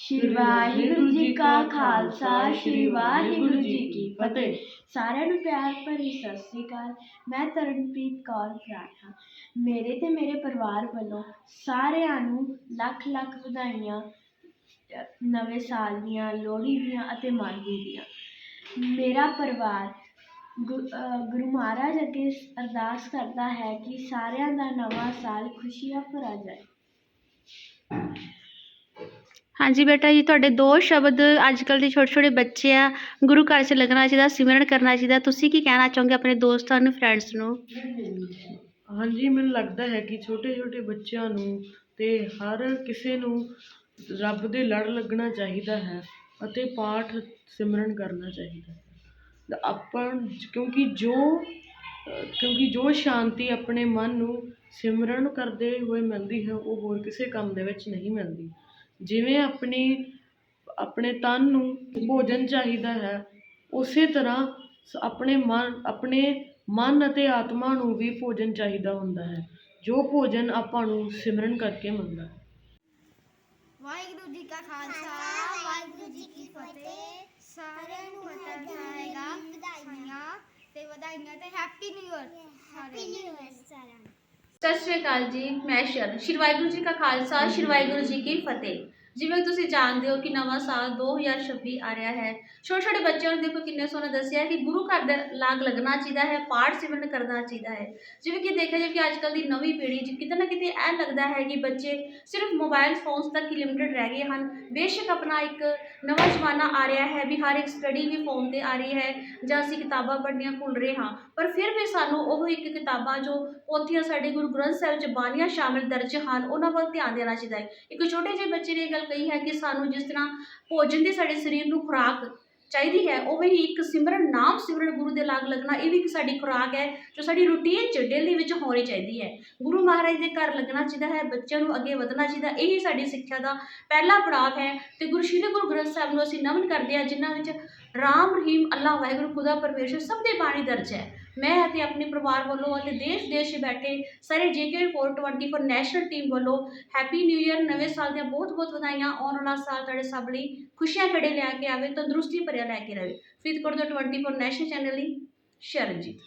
ਸ਼੍ਰੀ ਵਾਹਿਗੁਰੂ ਜੀ ਕਾ ਖਾਲਸਾ ਸ਼੍ਰੀ ਵਾਹਿਗੁਰੂ ਜੀ ਕੀ ਫਤਿਹ। ਸਾਰਿਆਂ ਨੂੰ ਪਿਆਰ ਭਰੀ ਸਤਿ ਸ੍ਰੀ ਅਕਾਲ। ਮੈਂ ਤਰਨਪ੍ਰੀਤ ਕੌਰ ਪਰਾਠਾ। ਮੇਰੇ ਤੇ ਮੇਰੇ ਪਰਿਵਾਰ ਵੱਲੋਂ ਸਾਰਿਆਂ ਨੂੰ ਲੱਖ ਲੱਖ ਵਧਾਈਆਂ ਨਵੇਂ ਸਾਲ ਦੀਆਂ ਲੋਹੜੀ ਦੀਆਂ ਅਤੇ ਮਾਘੀ ਦੀਆਂ। ਮੇਰਾ ਪਰਿਵਾਰ ਗੁਰੂ ਮਹਾਰਾਜ ਅੱਗੇ ਅਰਦਾਸ ਕਰਦਾ ਹੈ ਕਿ ਸਾਰਿਆਂ ਦਾ ਨਵਾਂ ਸਾਲ ਖੁਸ਼ੀਆਂ ਭਰਾ ਜਾਏ। ਹਾਂਜੀ ਬੇਟਾ ਜੀ, ਤੁਹਾਡੇ ਦੋ ਸ਼ਬਦ ਅੱਜ ਕੱਲ੍ਹ ਦੇ ਛੋਟੇ ਛੋਟੇ ਬੱਚੇ ਆ, ਗੁਰੂ ਘਰ 'ਚ ਲੱਗਣਾ ਚਾਹੀਦਾ, ਸਿਮਰਨ ਕਰਨਾ ਚਾਹੀਦਾ, ਤੁਸੀਂ ਕੀ ਕਹਿਣਾ ਚਾਹੋਗੇ ਆਪਣੇ ਦੋਸਤਾਂ ਨੂੰ ਫਰੈਂਡਸ ਨੂੰ? ਹਾਂਜੀ, ਮੈਨੂੰ ਲੱਗਦਾ ਹੈ ਕਿ ਛੋਟੇ ਛੋਟੇ ਬੱਚਿਆਂ ਨੂੰ ਅਤੇ ਹਰ ਕਿਸੇ ਨੂੰ ਰੱਬ ਦੇ ਲੜ ਲੱਗਣਾ ਚਾਹੀਦਾ ਹੈ ਅਤੇ ਪਾਠ ਸਿਮਰਨ ਕਰਨਾ ਚਾਹੀਦਾ ਹੈ। ਆਪਾਂ ਕਿਉਂਕਿ ਜੋ ਕਿਉਂਕਿ ਜੋ ਸ਼ਾਂਤੀ ਆਪਣੇ ਮਨ ਨੂੰ ਸਿਮਰਨ ਕਰਦੇ ਹੋਏ ਮਿਲਦੀ ਹੈ, ਉਹ ਹੋਰ ਕਿਸੇ ਕੰਮ ਦੇ ਵਿੱਚ ਨਹੀਂ ਮਿਲਦੀ। ਜਿਵੇਂ ਆਪਣੀ ਆਪਣੇ ਤਨ ਨੂੰ ਭੋਜਨ ਚਾਹੀਦਾ ਹੈ ਉਸੇ ਤਰ੍ਹਾਂ ਆਪਣੇ ਮਨ ਆਪਣੇ ਮਨ ਅਤੇ ਆਤਮਾ ਨੂੰ ਵੀ ਭੋਜਨ ਚਾਹੀਦਾ ਹੁੰਦਾ ਹੈ ਜੋ ਭੋਜਨ ਆਪਾਂ ਨੂੰ ਸਿਮਰਨ ਕਰਕੇ ਮਿਲਦਾ ਹੈ। ਵਾਹਿਗੁਰੂ ਜੀ ਕਾ ਖਾਲਸਾ ਵਾਹਿਗੁਰੂ ਜੀ ਕੀ ਫਤਿਹ। ਸਾਰਿਆਂ ਨੂੰ ਪਤਾ ਜਾਏਗਾ ਵਧਾਈਆਂ ਤੇ ਵਧਾਈਆਂ ਤੇ happy new year happy new year ਸਾਰਿਆਂ ਨੂੰ। ਸਤਿ ਸ਼੍ਰੀ ਅਕਾਲ ਜੀ, ਮੈਂ ਸ਼ਰਨ, ਸ਼੍ਰੀ ਵਾਹਿਗੁਰੂ ਜੀ ਕਾ ਖਾਲਸਾ, ਸ਼੍ਰੀ ਵਾਹਿਗੁਰੂ ਜੀ ਕੀ ਫਤਿਹ। ਜਿਵੇਂ ਤੁਸੀਂ ਜਾਣਦੇ ਹੋ ਕਿ ਨਵਾਂ ਸਾਲ 2026 ਆ ਰਿਹਾ ਹੈ। ਛੋਟੇ ਛੋਟੇ ਬੱਚਿਆਂ ਨੂੰ ਦੇਖੋ ਕਿੰਨੇ ਸੋਹਣਾ ਦੱਸਿਆ ਕਿ ਗੁਰੂ ਘਰ ਦੇ ਲਾਗ ਲੱਗਣਾ ਚਾਹੀਦਾ ਹੈ, ਪਾਠ ਸਿਮਰਨ ਕਰਨਾ ਚਾਹੀਦਾ ਹੈ। ਜਿਵੇਂ ਕਿ ਦੇਖਿਆ ਜਾਵੇ ਕਿ ਅੱਜ ਕੱਲ੍ਹ ਦੀ ਨਵੀਂ ਪੀੜ੍ਹੀ 'ਚ ਕਿਤੇ ਨਾ ਕਿਤੇ ਇਹ ਲੱਗਦਾ ਹੈ ਕਿ ਬੱਚੇ ਸਿਰਫ ਮੋਬਾਈਲ ਫੋਨਸ ਤੱਕ ਹੀ ਲਿਮਿਟਡ ਰਹਿ ਗਏ ਹਨ। ਬੇਸ਼ੱਕ ਆਪਣਾ ਇੱਕ ਨਵਾਂ ਜ਼ਮਾਨਾ ਆ ਰਿਹਾ ਹੈ ਵੀ ਹਰ ਇੱਕ ਸਟੱਡੀ ਵੀ ਫੋਨ ਤੇ ਆ ਰਹੀ ਹੈ ਜਾਂ ਅਸੀਂ ਕਿਤਾਬਾਂ ਪੜ੍ਹਨੀਆਂ ਭੁੱਲ ਰਹੇ ਹਾਂ। ਪਰ ਫਿਰ ਵੀ ਸਾਨੂੰ ਉਹ ਇੱਕ ਕਿਤਾਬਾਂ ਜੋ ਪੋਥੀਆਂ ਸਾਡੇ ਗੁਰੂ ਗ੍ਰੰਥ ਸਾਹਿਬ 'ਚ ਬਾਣੀਆਂ ਸ਼ਾਮਿਲ ਦਰਜ ਹਨ, ਉਹਨਾਂ ਵੱਲ ਧਿਆਨ ਦੇਣਾ ਚਾਹੀਦਾ ਹੈ। ਇੱਕ ਛੋਟੇ ਜਿਹੇ ਬੱਚੇ ਨੇ ਇਹ ਗੱਲ ਕਹੀ ਹੈ ਕਿ ਸਾਨੂੰ ਜਿਸ ਤਰ੍ਹਾਂ ਭੋਜਨ ਦੀ ਸਾਡੇ ਸਰੀਰ ਨੂੰ ਖੁਰਾਕ ਚਾਹੀਦੀ ਹੈ, ਉਵੇਂ ਹੀ ਇੱਕ ਸਿਮਰਨ ਨਾਮ ਸਿਮਰਨ ਗੁਰੂ ਦੇ ਲਾਗ ਲੱਗਣਾ, ਇਹ ਵੀ ਇੱਕ ਸਾਡੀ ਖੁਰਾਕ ਹੈ ਜੋ ਸਾਡੀ ਰੂਟੀਨ 'ਚ ਡੇਲੀ ਵਿੱਚ ਹੋਣੀ ਚਾਹੀਦੀ ਹੈ। ਗੁਰੂ ਮਹਾਰਾਜ ਦੇ ਘਰ ਲੱਗਣਾ ਚਾਹੀਦਾ ਹੈ, ਬੱਚਿਆਂ ਨੂੰ ਅੱਗੇ ਵਧਣਾ ਚਾਹੀਦਾ, ਇਹੀ ਸਾਡੀ ਸਿੱਖਿਆ ਦਾ ਪਹਿਲਾ ਪੜਾਅ ਹੈ ਤੇ ਗੁਰੂ ਸ਼੍ਰੀ ਗੁਰੂ ਗ੍ਰੰਥ ਸਾਹਿਬ ਨੂੰ ਅਸੀਂ ਨਮਨ ਕਰਦੇ ਹਾਂ, ਜਿਨ੍ਹਾਂ ਵਿੱਚ ਰਾਮ, ਰਹੀਮ ਅੱਲਾਹ ਵਾਹਿਗੁਰੂ, ਖੁਦਾ, ਪਰਮੇਸ਼ਰ ਸਭ ਦੇ ਬਾਣੀ ਦਰਜ ਹੈ। ਮੈਂ ਅਤੇ ਆਪਣੇ ਪਰਿਵਾਰ ਵੱਲੋਂ ਅਤੇ ਦੇਸ਼ ਦੇਸ਼ 'ਚ ਬੈਠੇ ਸਾਰੇ ਜੇਕੇ 424 ਨੈਸ਼ਨਲ ਟੀਮ ਵੱਲੋਂ ਹੈਪੀ ਨਿਊ ਇਅਰ ਨਵੇਂ ਸਾਲ ਦੀਆਂ ਬਹੁਤ ਬਹੁਤ ਵਧਾਈਆਂ, ਆਉਣ ਵਾਲਾ ਸਾਲ ਤੁਹਾਡੇ ਸਭ ਲਈ ਖੁਸ਼ੀਆਂ ਖੜੇ ਲੈ ਕੇ ਆਵੇ, ਤੰਦਰੁਸਤੀ ਭਰਿਆ ਲੈ ਕੇ ਰਹੇ ਫਰੀਦਕੋਟ ਤੋਂ 24 ਨੈਸ਼ਨਲ ਚੈਨਲ ਲਈ ਸ਼ਰਨਜੀਤ।